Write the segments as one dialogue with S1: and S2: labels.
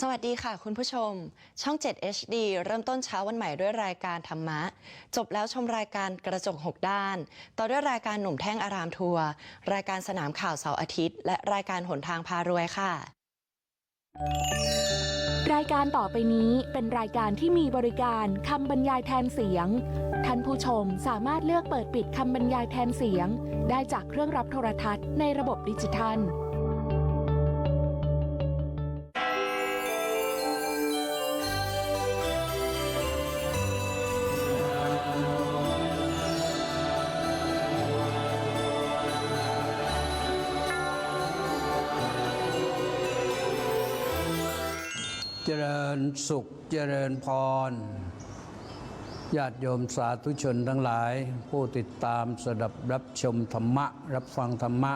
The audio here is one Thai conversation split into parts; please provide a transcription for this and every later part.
S1: สวัสดีค่ะคุณผู้ชม ช่อง 7 HD เริ่มต้นเช้าวันใหม่ด้วยรายการธรรมะ จบแล้วชมรายการกระจก 6 ด้าน ต่อด้วยรายการหนุ่มแท่งอารามทัวร์รายการสนามข่าวเสาร์อาทิตย์ และรายการหนทางพารวยค่ะ
S2: รายการต่อไปนี้เป็นรายการที่มีบริการคำบรรยายแทนเสียง ท่านผู้ชมสามารถเลือกเปิดปิดคำบรรยายแทนเสียง ได้จากเครื่องรับโทรทัศน์ในระบบดิจิทัล
S3: เจริญสุขเจริญพรญาติโยมสาธุชนทั้งหลาย ผู้ติดตามสดับรับชมธรรมะ รับฟังธรรมะ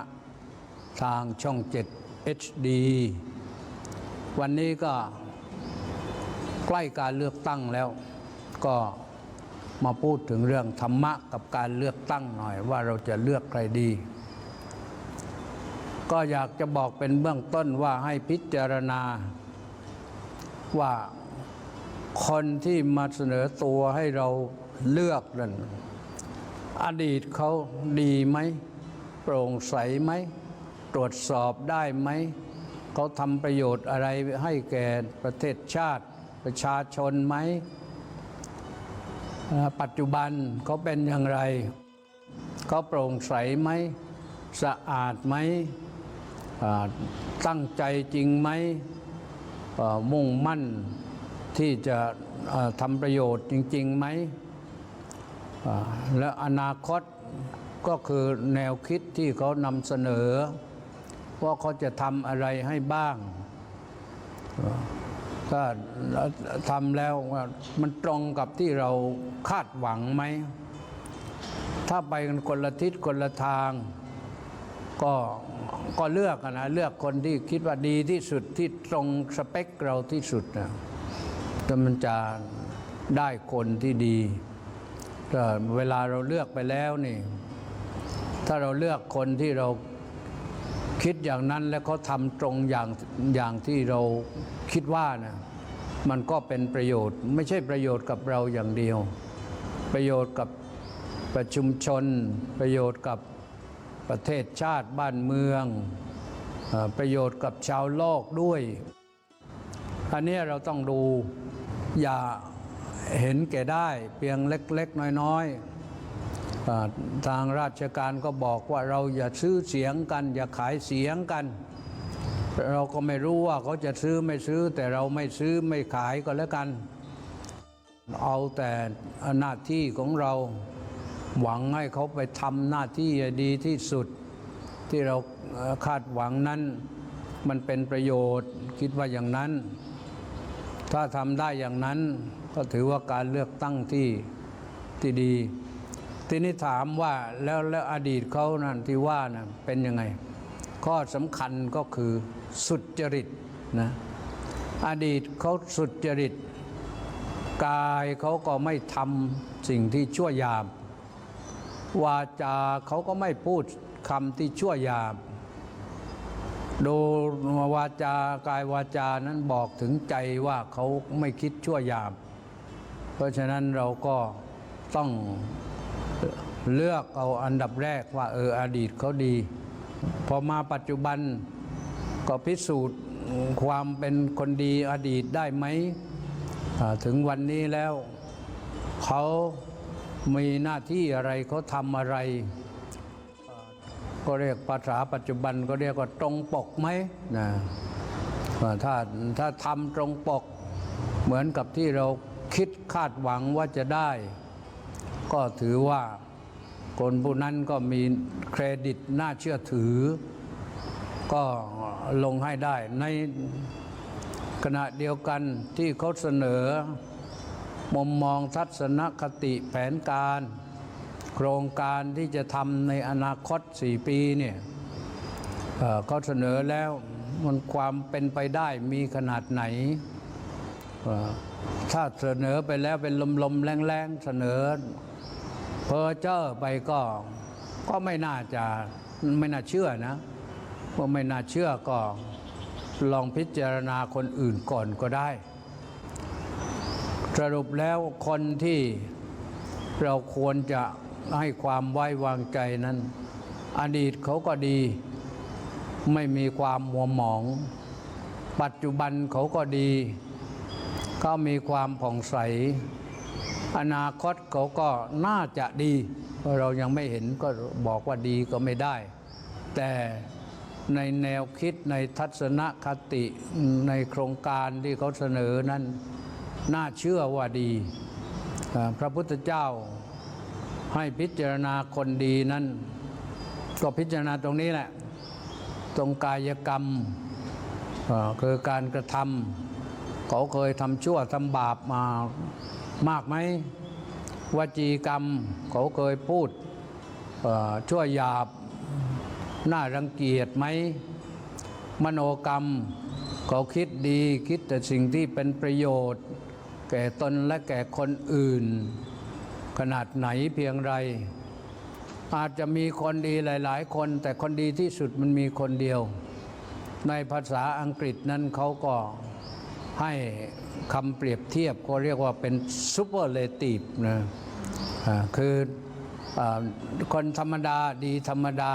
S3: ทางช่อง 7 HD วันนี้ก็ใกล้การเลือกตั้งแล้ว ก็มาพูดถึงเรื่องธรรมะกับการเลือกตั้งหน่อยว่าเราจะเลือกใครดี ก็อยากจะบอกเป็นเบื้องต้นว่าให้พิจารณา ว่าคนที่มาเสนอตัวให้เราเลือกนั้นอดีตเขาดีไหม โปร่งใสไหม ตรวจสอบได้ไหม เขาทำประโยชน์อะไรให้แก่ประเทศชาติประชาชนไหม ปัจจุบันเขาเป็นอย่างไร เขาโปร่งใสไหม สะอาดไหม ตั้งใจจริงไหม มุ่งมั่นที่จะทำประโยชน์จริงๆไหม และอนาคตก็คือแนวคิดที่เขานำเสนอ ว่าเขาจะทำอะไรให้บ้าง ถ้าทำแล้วมันตรงกับที่เราคาดหวังไหม ถ้าไปกันคนละทิศคนละทาง ก็ก็เลือกนะเลือกคนที่คิดว่าดีที่สุดที่ตรงสเปคเราที่สุดนะแต่มันจะได้คนที่ดีแต่เวลาเราเลือกไปแล้วนี่ ถ้าเราเลือกคนที่เราคิดอย่างนั้นแล้วเขาทำตรงอย่างอย่างที่เราคิดว่านะมันก็เป็นประโยชน์ ไม่ใช่ประโยชน์กับเราอย่างเดียว ประโยชน์กับประชุมชน ประโยชน์กับ ประเทศชาติบ้านเมือง ประโยชน์กับชาวโลกด้วย อันนี้เราต้องดูอย่าเห็นแก่ได้เพียงเล็ก ๆ น้อย ๆ ทางราชการก็บอกว่าเราอย่าซื้อเสียงกัน อย่าขายเสียงกัน เราก็ไม่รู้ว่าเขาจะซื้อไม่ซื้อ แต่เราไม่ซื้อไม่ขายก็แล้วกัน เอาแต่หน้าที่ของเรา หวังให้เขาไปทำหน้าที่ดีที่สุด ที่เราคาดหวังนั้น มันเป็นประโยชน์คิดว่าอย่างนั้น ถ้าทำได้อย่างนั้นก็ถือว่าการเลือกตั้งที่ที่ดี ทีนี้ถามว่าแล้วแล้วอดีตเขานั่นที่ว่านะเป็นยังไง ข้อสำคัญก็คือสุจริตนะอดีตเขาสุจริต กายเขาก็ไม่ทำสิ่งที่ชั่วยาม วาจาเขาก็ไม่พูดคำที่ชั่วยามดูวาจากายวาจานั้นบอกถึงใจว่าเขาไม่คิดชั่วยามเพราะฉะนั้นเราก็ต้องเลือกเอาอันดับแรกว่าเอออดีตเขาดี พอมาปัจจุบันก็พิสูจน์ความเป็นคนดีอดีตได้ไหมถึงวันนี้แล้วเขา มีหน้าที่อะไรเขาทำอะไร ก็เรียกภาษาปัจจุบันก็เรียกว่าตรงปกไหมนะถ้าถ้าทำตรงปก เหมือนกับที่เราคิดคาดหวังว่าจะได้ ก็ถือว่าคนผู้นั้นก็มีเครดิตน่าเชื่อถือ ก็ลงให้ได้ในขณะเดียวกันที่เขาเสนอ มุมมองทัศนคติแผนการ โครงการที่จะทำในอนาคต 4 ปีเนี่ยเเขาเสนอแล้วมันความเป็นไปได้มีขนาดไหน ถ้าเสนอไปแล้วเป็นลมๆ แรงๆ เสนอเพอเจอไปก็ก็ไม่น่าจะไม่น่าเชื่อนะว่าไม่น่าเชื่อก็ลองพิจารณาคนอื่นก่อนก็ได้ สรุปแล้วคนที่เราควรจะให้ความไว้วางใจนั้น อดีตเขาก็ดี ไม่มีความมัวหมอง ปัจจุบันเขาก็ดีก็มีความผ่องใส อนาคตเขาก็น่าจะดีเพราะเรายังไม่เห็นก็บอกว่าดีก็ไม่ได้ แต่ในแนวคิดในทัศนคติในโครงการที่เขาเสนอนั้น น่าเชื่อว่าดี พระพุทธเจ้าให้พิจารณาคนดีนั้น ก็พิจารณาตรงนี้แหละ ตรงกายกรรมคือการกระทำเขาเคยทำชั่วทำบาปมามากไหมวจีกรรมเขาเคยพูดชั่วหยาบน่ารังเกียจไหม มโนกรรมเขาคิดดีคิดแต่สิ่งที่เป็นประโยชน์ แก่ตนและแก่คนอื่น ขนาดไหนเพียงไร อาจจะมีคนดีหลาย ๆ คน แต่คนดีที่สุดมันมีคนเดียว ในภาษาอังกฤษนั้นเขาก็ให้คำเปรียบเทียบก็เรียกว่าเป็น superlative นะคืออคนธรรมดาดีธรรมดา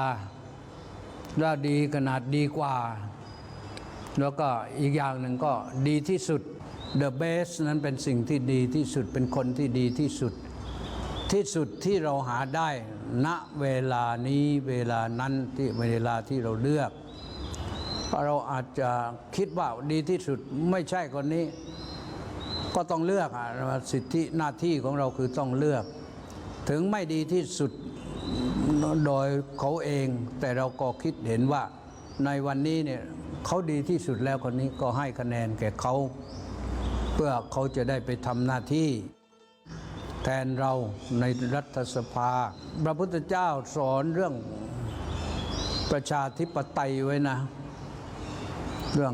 S3: และดีขนาดดีกว่า แล้วก็อีกอย่างหนึ่งก็ดีที่สุด the best นั้นเป็นสิ่งที่ดีที่สุดเป็นคนที่ดีที่สุด ที่สุดที่เราหาได้ณเวลานี้เวลานั้นที่เวลาที่เราเลือก เราอาจจะคิดว่าดีที่สุดไม่ใช่คนนี้ ก็ต้องเลือกอะสิทธิหน้าที่ของเราคือต้องเลือก ถึงไม่ดีที่สุดโดยเขาเอง แต่เราก็คิดเห็นว่าในวันนี้เนี่ยเขาดีที่สุดแล้วคนนี้ก็ให้คะแนนแก่เขา เพื่อเขาจะได้ไปทำหน้าที่ แทนเราในรัฐสภา พระพุทธเจ้าสอนเรื่องประชาธิปไตยไว้นะ เรื่อง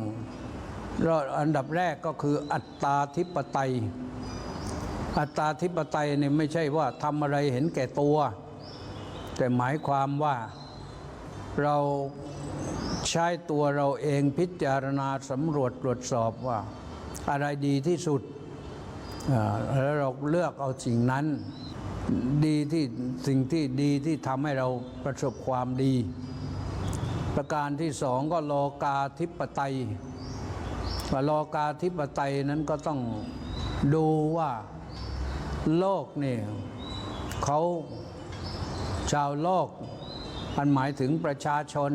S3: อันดับแรกก็คืออัตตาธิปไตย อัตตาธิปไตยเนี่ยไม่ใช่ว่าทำอะไรเห็นแก่ตัว แต่หมายความว่าเราใช้ตัวเราเองพิจารณาสำรวจตรวจสอบว่า อะไรดีที่สุดแล้วเราเลือกเอาสิ่งนั้นดีที่สิ่งที่ดีที่ทำให้เราประสบความดี ประการที่สองก็โลกาธิปไตยว่าโลกาธิปไตยนั้นก็ต้องดูว่าโลกนี่เขาชาวโลกมันหมายถึงประชาชน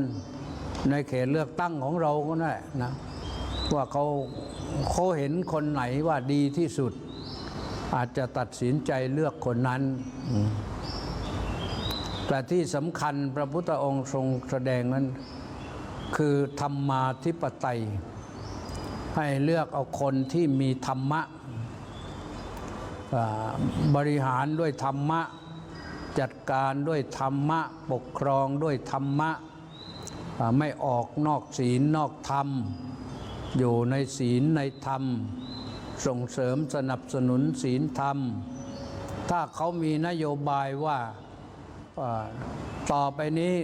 S3: ในเขตเลือกตั้งของเราก็นั่นนะว่าเขา เขาเห็นคนไหนว่าดีที่สุด อาจจะตัดสินใจเลือกคนนั้น แต่ที่สำคัญพระพุทธองค์ทรงแสดงนั้น คือธรรมาธิปไตย ให้เลือกเอาคนที่มีธรรมะ บริหารด้วยธรรมะ จัดการด้วยธรรมะ ปกครองด้วยธรรมะ ไม่ออกนอกศีลนอกธรรม อยู่ในศีลในธรรม ส่งเสริมสนับสนุนศีลธรรม ถ้าเขามีนโยบายว่าต่อไปนี้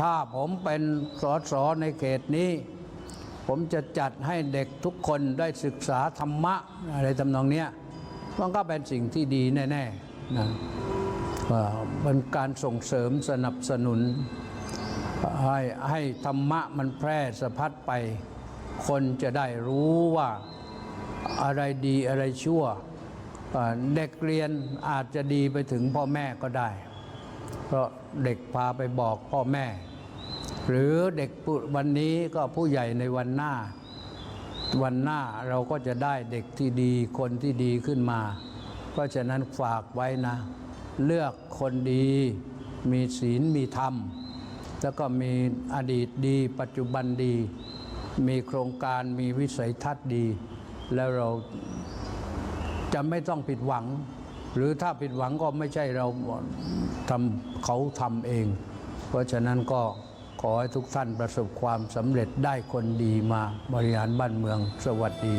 S3: ถ้าผมเป็นสสในเขตนี้ ผมจะจัดให้เด็กทุกคนได้ศึกษาธรรมะอะไรทำนองเนี้ยมันก็เป็นสิ่งที่ดีแน่ๆนะเป็นการส่งเสริมสนับสนุนให้ให้ธรรมะมันแพร่สะพัดไป คนจะได้รู้ว่าอะไรดีอะไรชั่วเด็กเรียนอาจจะดีไปถึงพ่อแม่ก็ได้ เพราะเด็กพาไปบอกพ่อแม่ หรือเด็กวันนี้ก็ผู้ใหญ่ในวันหน้า วันหน้าเราก็จะได้เด็กที่ดีคนที่ดีขึ้นมา เพราะฉะนั้นฝากไว้นะ เลือกคนดีมีศีลมีธรรม แล้วก็มีอดีตดี ปัจจุบันดี มีโครงการมีวิสัยทัศน์ดี แล้วเราจะไม่ต้องผิดหวัง หรือถ้าผิดหวังก็ไม่ใช่เราทำเขาทำเอง เพราะฉะนั้นก็ขอให้ทุกท่านประสบความสำเร็จได้คนดีมาบริหารบ้านเมืองสวัสดี